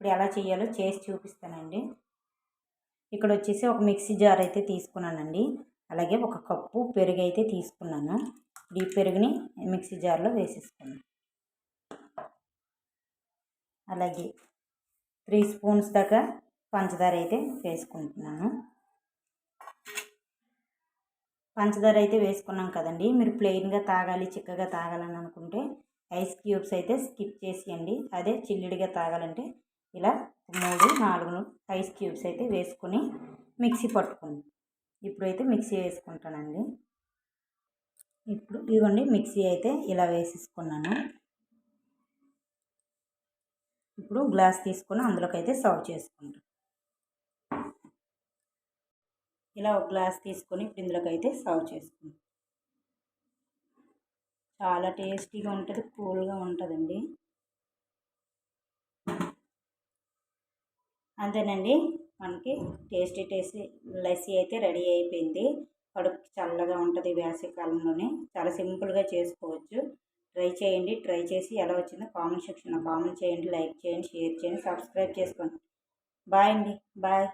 ఇప్పుడు ఎలా చేయాలో చేసి చూపిస్తానండి. ఇక్కడ వచ్చేసి ఒక మిక్సీ జార్ అయితే తీసుకున్నానండి. అలాగే ఒక కప్పు పెరుగు అయితే తీసుకున్నాను. ఈ పెరుగుని మిక్సీ జార్లో వేసేసుకున్నాను. అలాగే త్రీ స్పూన్స్ దాకా పంచదార అయితే వేసుకుంటున్నాను. పంచదార అయితే వేసుకున్నాం కదండి. మీరు ప్లెయిన్గా తాగాలి చిక్కగా తాగాలని అనుకుంటే ఐస్ క్యూబ్స్ అయితే స్కిప్ చేసేయండి. అదే చిల్లిడిగా తాగాలంటే ఇలా మూడు నాలుగు ఐస్ క్యూబ్స్ అయితే వేసుకొని మిక్సీ పట్టుకుంది. ఇప్పుడైతే మిక్సీ వేసుకుంటానండి. ఇప్పుడు ఇదిగోండి మిక్సీ అయితే ఇలా వేసేసుకున్నాను. ఇప్పుడు గ్లాస్ తీసుకొని అందులోకి అయితే సర్వ్ చేసుకుంటాం. ఇలా ఒక గ్లాస్ తీసుకొని ఇప్పుడు ఇందులోకి అయితే సర్వ్ చేసుకుంటాం. చాలా టేస్టీగా ఉంటుంది కూల్గా ఉంటుందండి. అంతేనండి. మనకి టేస్టీ టేస్టీ లస్సీ అయితే రెడీ అయిపోయింది. కడుపు చల్లగా ఉంటుంది వేసవికాలంలోనే చాలా సింపుల్గా చేసుకోవచ్చు. ట్రై చేయండి. ట్రై చేసి ఎలా వచ్చిందో కామెంట్ సెక్షన్లో కామెంట్ చేయండి. లైక్ చేయండి షేర్ చేయండి సబ్స్క్రైబ్ చేసుకోండి. బాయ్ అండి. బాయ్.